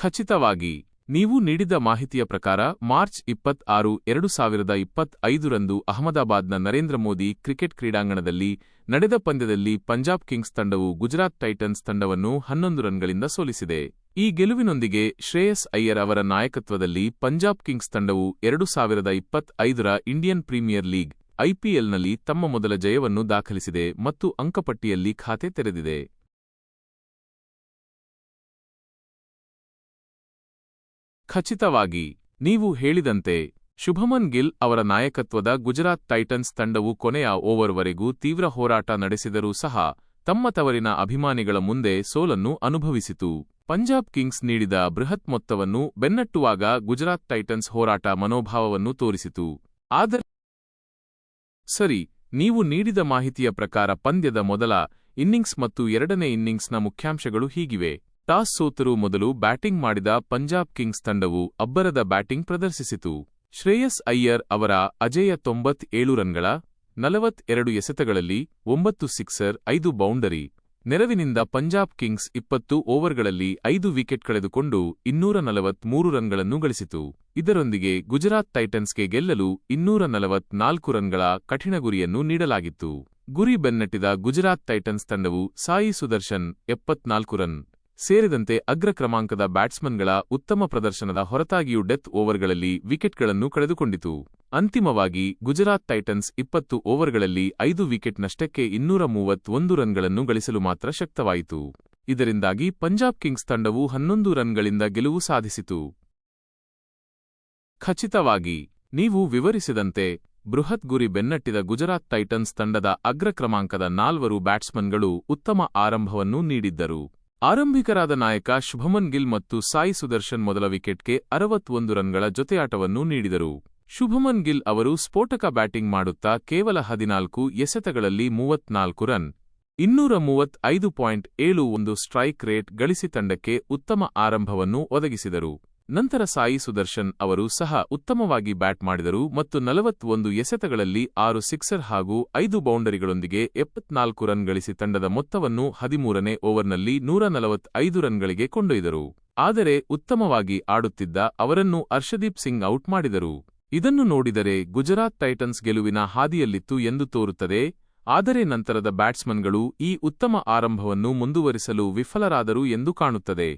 ಖಚಿತವಾಗಿ, ನೀವು ನೀಡಿದ ಮಾಹಿತಿಯ ಪ್ರಕಾರ ಮಾರ್ಚ್ ಇಪ್ಪತ್ ಆರು ಎರಡು ಸಾವಿರದ ಇಪ್ಪತ್ತೈದರಂದು ಅಹಮದಾಬಾದ್ನ ನರೇಂದ್ರ ಮೋದಿ ಕ್ರಿಕೆಟ್ ಕ್ರೀಡಾಂಗಣದಲ್ಲಿ ನಡೆದ ಪಂದ್ಯದಲ್ಲಿ ಪಂಜಾಬ್ ಕಿಂಗ್ಸ್ ತಂಡವು ಗುಜರಾತ್ ಟೈಟನ್ಸ್ ತಂಡವನ್ನು ಹನ್ನೊಂದು ರನ್ಗಳಿಂದ ಸೋಲಿಸಿದೆ. ಈ ಗೆಲುವಿನೊಂದಿಗೆ ಶ್ರೇಯಸ್ ಅಯ್ಯರ್ ಅವರ ನಾಯಕತ್ವದಲ್ಲಿ ಪಂಜಾಬ್ ಕಿಂಗ್ಸ್ ತಂಡವು ಎರಡು ಸಾವಿರದ ಇಪ್ಪತ್ತ್ ಐದರ ಇಂಡಿಯನ್ ಪ್ರೀಮಿಯರ್ ಲೀಗ್ ಐಪಿಎಲ್ನಲ್ಲಿ ತಮ್ಮ ಮೊದಲ ಜಯವನ್ನು ದಾಖಲಿಸಿದೆ ಮತ್ತು ಅಂಕಪಟ್ಟಿಯಲ್ಲಿ ಖಾತೆ ತೆರೆದಿದೆ. ಖಚಿತವಾಗಿ, ನೀವು ಹೇಳಿದಂತೆ, ಶುಭಮನ್ ಗಿಲ್ ಅವರ ನಾಯಕತ್ವದ ಗುಜರಾತ್ ಟೈಟನ್ಸ್ ತಂಡವು ಕೊನೆಯ ಓವರ್ವರೆಗೂ ತೀವ್ರ ಹೋರಾಟ ನಡೆಸಿದರೂ ಸಹ, ತಮ್ಮ ತವರಿನ ಅಭಿಮಾನಿಗಳ ಮುಂದೆ ಸೋಲನ್ನು ಅನುಭವಿಸಿತು. ಪಂಜಾಬ್ ಕಿಂಗ್ಸ್ ನೀಡಿದ ಬೃಹತ್ ಮೊತ್ತವನ್ನು ಬೆನ್ನಟ್ಟುವಾಗ ಗುಜರಾತ್ ಟೈಟನ್ಸ್ ಹೋರಾಟ ಮನೋಭಾವವನ್ನು ತೋರಿಸಿತು. ಆದರೆ ಸರಿ, ನೀವು ನೀಡಿದ ಮಾಹಿತಿಯ ಪ್ರಕಾರ ಪಂದ್ಯದ ಮೊದಲ ಇನ್ನಿಂಗ್ಸ್ ಮತ್ತು ಎರಡನೇ ಇನ್ನಿಂಗ್ಸ್ನ ಮುಖ್ಯಾಂಶಗಳು ಹೀಗಿವೆ. ಟಾಸ್ ಸೋತರು ಮೊದಲು ಬ್ಯಾಟಿಂಗ್ ಮಾಡಿದ ಪಂಜಾಬ್ ಕಿಂಗ್ಸ್ ತಂಡವು ಅಬ್ಬರದ ಬ್ಯಾಟಿಂಗ್ ಪ್ರದರ್ಶಿಸಿತು. ಶ್ರೇಯಸ್ ಅಯ್ಯರ್ ಅವರ ಅಜೇಯ ತೊಂಬತ್ ಏಳು ರನ್ಗಳ ನಲವತ್ ಎರಡು ಎಸೆತಗಳಲ್ಲಿ ಒಂಬತ್ತು ಸಿಕ್ಸರ್, ಐದು ಬೌಂಡರಿ, ನೆರವಿನಿಂದ ಪಂಜಾಬ್ ಕಿಂಗ್ಸ್ ಇಪ್ಪತ್ತು ಓವರ್ಗಳಲ್ಲಿ ಐದು ವಿಕೆಟ್ ಕಳೆದುಕೊಂಡು ಇನ್ನೂರ ನಲವತ್ಮೂರು ರನ್ಗಳನ್ನು ಗಳಿಸಿತು. ಇದರೊಂದಿಗೆ ಗುಜರಾತ್ ಟೈಟನ್ಸ್ಗೆ ಗೆಲ್ಲಲು ಇನ್ನೂರ ನಲವತ್ನಾಲ್ಕು ರನ್ಗಳ ಕಠಿಣ ಗುರಿಯನ್ನು ನೀಡಲಾಗಿತ್ತು. ಗುರಿ ಬೆನ್ನಟ್ಟಿದ ಗುಜರಾತ್ ಟೈಟನ್ಸ್ ತಂಡವು ಸಾಯಿ ಸುದರ್ಶನ್ ಎಪ್ಪತ್ನಾಲ್ಕು ರನ್ ಸೇರಿದಂತೆ ಅಗ್ರ ಕ್ರಮಾಂಕದ ಬ್ಯಾಟ್ಸ್ಮನ್ಗಳ ಉತ್ತಮ ಪ್ರದರ್ಶನದ ಹೊರತಾಗಿಯೂ ಡೆತ್ ಓವರ್ಗಳಲ್ಲಿ ವಿಕೆಟ್ಗಳನ್ನು ಕಳೆದುಕೊಂಡಿತು. ಅಂತಿಮವಾಗಿ ಗುಜರಾತ್ ಟೈಟನ್ಸ್ ಇಪ್ಪತ್ತು ಓವರ್ಗಳಲ್ಲಿ ಐದು ವಿಕೆಟ್ ನಷ್ಟಕ್ಕೆ ಇನ್ನೂರ ಮೂವತ್ತೊಂದು ರನ್ಗಳನ್ನು ಗಳಿಸಲು ಮಾತ್ರ ಶಕ್ತವಾಯಿತು. ಇದರಿಂದಾಗಿ ಪಂಜಾಬ್ ಕಿಂಗ್ಸ್ ತಂಡವು ಹನ್ನೊಂದು ರನ್ಗಳಿಂದ ಗೆಲುವು ಸಾಧಿಸಿತು. ಖಚಿತವಾಗಿ, ನೀವು ವಿವರಿಸಿದಂತೆ ಬೃಹತ್ ಗುರಿ ಬೆನ್ನಟ್ಟಿದ ಗುಜರಾತ್ ಟೈಟನ್ಸ್ ತಂಡದ ಅಗ್ರ ಕ್ರಮಾಂಕದ ನಾಲ್ವರು ಬ್ಯಾಟ್ಸ್ಮನ್ಗಳು ಉತ್ತಮ ಆರಂಭವನ್ನು ನೀಡಿದ್ದರು. ಆರಂಭಿಕರಾದ ನಾಯಕ ಶುಭಮನ್ ಗಿಲ್ ಮತ್ತು ಸಾಯಿ ಸುದರ್ಶನ್ ಮೊದಲ ವಿಕೆಟ್ಗೆ ಅರವತ್ತೊಂದು ರನ್ಗಳ ಜೊತೆಯಾಟವನ್ನು ನೀಡಿದರು. ಶುಭಮನ್ ಗಿಲ್ ಅವರು ಸ್ಫೋಟಕ ಬ್ಯಾಟಿಂಗ್ ಮಾಡುತ್ತಾ ಕೇವಲ ಹದಿನಾಲ್ಕು ಎಸೆತಗಳಲ್ಲಿ ಮೂವತ್ನಾಲ್ಕು ರನ್, ಇನ್ನೂರ ಮೂವತ್ತೈದು ಪಾಯಿಂಟ್ ಏಳು ಒಂದು ಸ್ಟ್ರೈಕ್ ರೇಟ್ ಗಳಿಸಿ ತಂಡಕ್ಕೆ ಉತ್ತಮ ಆರಂಭವನ್ನು ಒದಗಿಸಿದರು. ನಂತರ ಸಾಯಿ ಸುದರ್ಶನ್ ಅವರು ಸಹ ಉತ್ತಮವಾಗಿ ಬ್ಯಾಟ್ ಮಾಡಿದರು ಮತ್ತು ನಲವತ್ತೊಂದು ಎಸೆತಗಳಲ್ಲಿ ಆರು ಸಿಕ್ಸರ್ ಹಾಗೂ ಐದು ಬೌಂಡರಿಗಳೊಂದಿಗೆ ಎಪ್ಪತ್ನಾಲ್ಕು ರನ್ ಗಳಿಸಿ ತಂಡದ ಮೊತ್ತವನ್ನು ಹದಿಮೂರನೇ ಓವರ್ನಲ್ಲಿ ನೂರ ನಲವತ್ತೈದು ರನ್ಗಳಿಗೆ ಕೊಂಡೊಯ್ದರು. ಆದರೆ ಉತ್ತಮವಾಗಿ ಆಡುತ್ತಿದ್ದ ಅವರನ್ನು ಅರ್ಷದೀಪ್ ಸಿಂಗ್ ಔಟ್ ಮಾಡಿದರು. ಇದನ್ನು ನೋಡಿದರೆ ಗುಜರಾತ್ ಟೈಟನ್ಸ್ ಗೆಲುವಿನ ಹಾದಿಯಲ್ಲಿತ್ತು ಎಂದು ತೋರುತ್ತದೆ. ಆದರೆ ನಂತರದ ಬ್ಯಾಟ್ಸ್ಮನ್ಗಳು ಈ ಉತ್ತಮ ಆರಂಭವನ್ನು ಮುಂದುವರಿಸಲು ವಿಫಲರಾದರು ಎಂದು ಕಾಣುತ್ತದೆ.